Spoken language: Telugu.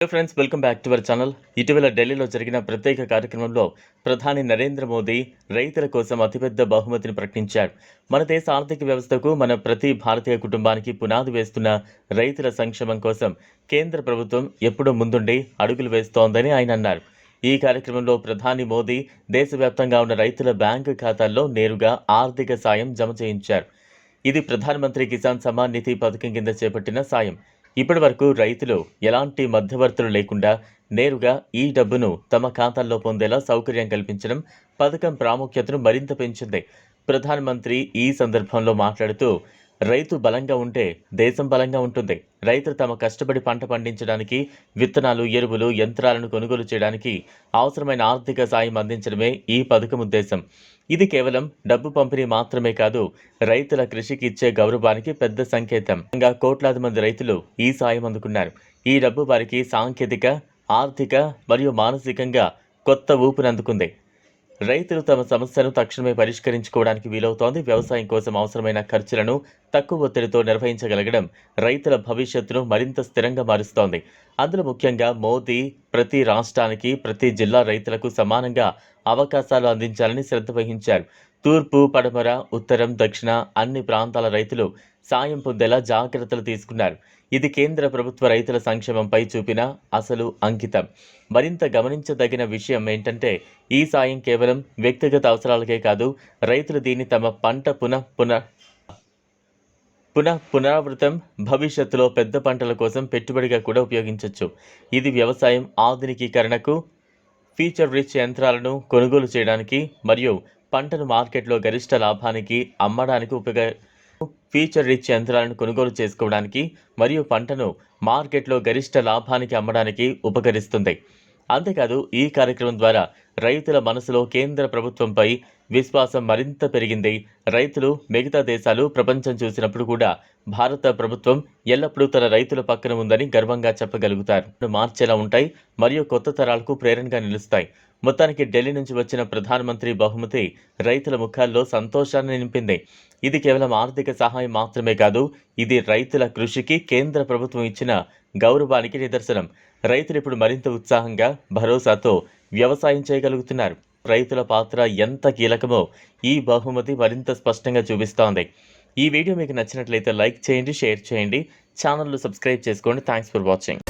Hello friends welcome back to our channel ఇటీవల ఢిల్లీలో జరిగిన ప్రత్యేక కార్యక్రమంలో ప్రధాని నరేంద్ర మోదీ రైతుల కోసం అతిపెద్ద బహుమతిని ప్రకటించారు. మన దేశ ఆర్థిక వ్యవస్థకు మన ప్రతి భారతీయ కుటుంబానికి పునాది వేస్తున్న రైతుల సంక్షేమం కోసం కేంద్ర ప్రభుత్వం ఎప్పుడూ ముందుండి అడుగులు వేస్తోందని ఆయన అన్నారు. ఈ కార్యక్రమంలో ప్రధాని మోదీ దేశవ్యాప్తంగా ఉన్న రైతుల బ్యాంకు ఖాతాల్లో నేరుగా ఆర్థిక సాయం జమ చేయించారు. ఇది ప్రధానమంత్రి కిసాన్ సమ్మాన్ నిధి పథకం కింద చేపట్టిన సాయం. ఇప్పటి వరకు రైతులు ఎలాంటి మధ్యవర్తులు లేకుండా నేరుగా ఈ డబ్బును తమ ఖాతాల్లో పొందేలా సౌకర్యం కల్పించడం పథకం ప్రాముఖ్యతను మరింత పెంచింది. ప్రధానమంత్రి ఈ సందర్భంలో మాట్లాడుతూ రైతు బలంగా ఉంటే దేశం బలంగా ఉంటుంది. రైతులు తమ కష్టపడి పంట పండించడానికి విత్తనాలు ఎరువులు యంత్రాలను కొనుగోలు చేయడానికి అవసరమైన ఆర్థిక సాయం అందించడమే ఈ పథకం ఉద్దేశం. ఇది కేవలం డబ్బు పంపిణీ మాత్రమే కాదు రైతుల కృషికి ఇచ్చే గౌరవానికి పెద్ద సంకేతం. ఇంకా కోట్లాది మంది రైతులు ఈ సాయం అందుకున్నారు. ఈ డబ్బు వారికి సాంకేతిక ఆర్థిక మరియు మానసికంగా కొత్త ఊపునందుకుంది రైతులు తమ సమస్యను తక్షణమే పరిష్కరించుకోవడానికి వీలవుతోంది. వ్యవసాయం కోసం అవసరమైన ఖర్చులను తక్కువ ఒత్తిడితో నిర్వహించగలగడం రైతుల భవిష్యత్తును మరింత స్థిరంగా మారుస్తోంది. అందులో ముఖ్యంగా మోదీ ప్రతి రాష్ట్రానికి ప్రతి జిల్లా రైతులకు సమానంగా అవకాశాలు అందించాలని శ్రద్ధ వహించారు. తూర్పు పడమర ఉత్తరం దక్షిణ అన్ని ప్రాంతాల రైతులు సాయం పొందేలా జాగ్రత్తలు తీసుకున్నారు. ఇది కేంద్ర ప్రభుత్వ రైతుల సంక్షేమంపై చూపిన అసలు అంకితం. మరింత గమనించదగిన విషయం ఏంటంటే ఈ సాయం కేవలం వ్యక్తిగత అవసరాలకే కాదు రైతులు దీన్ని తమ పంట పునః పునః పునః పునరావృతం భవిష్యత్తులో పెద్ద పంటల కోసం పెట్టుబడిగా కూడా ఉపయోగించవచ్చు ఇది వ్యవసాయం ఆధునికీకరణకు ఫీచర్ రిచ్ యంత్రాలను కొనుగోలు చేయడానికి మరియు పంటను మార్కెట్లో గరిష్ట లాభానికి అమ్మడానికి ఉపయోగ ఫీచర్ రిచ్ యంత్రాలను కొనుగోలు చేసుకోవడానికి మరియు పంటను మార్కెట్లో గరిష్ట లాభానికి అమ్మడానికి ఉపకరిస్తుంది. అంతేకాదు ఈ కార్యక్రమం ద్వారా రైతుల మనసులో కేంద్ర ప్రభుత్వంపై విశ్వాసం మరింత పెరిగింది. రైతులు మిగతా దేశాలు ప్రపంచం చూసినప్పుడు కూడా భారత ప్రభుత్వం ఎల్లప్పుడూ తన రైతుల పక్కన ఉందని గర్వంగా చెప్పగలుగుతారు. మార్చేలా ఉంటాయి మరియు కొత్త తరాలకు ప్రేరణగా నిలుస్తాయి. మొత్తానికి ఢిల్లీ నుంచి వచ్చిన ప్రధానమంత్రి బహుమతి రైతుల ముఖాల్లో సంతోషాన్ని నింపింది. ఇది కేవలం ఆర్థిక సహాయం మాత్రమే కాదు ఇది రైతుల కృషికి కేంద్ర ప్రభుత్వం ఇచ్చిన గౌరవానికి నిదర్శనం. రైతులు ఇప్పుడు మరింత ఉత్సాహంగా భరోసాతో వ్యవసాయం చేయగలుగుతున్నారు. రైతుల పాత్ర ఎంత కీలకమో ఈ బహుమతి మరింత స్పష్టంగా చూపిస్తోంది. ఈ వీడియో మీకు నచ్చినట్లయితే లైక్ చేయండి షేర్ చేయండి. ఛానల్ను సబ్స్క్రైబ్ చేసుకోండి. Thanks for watching.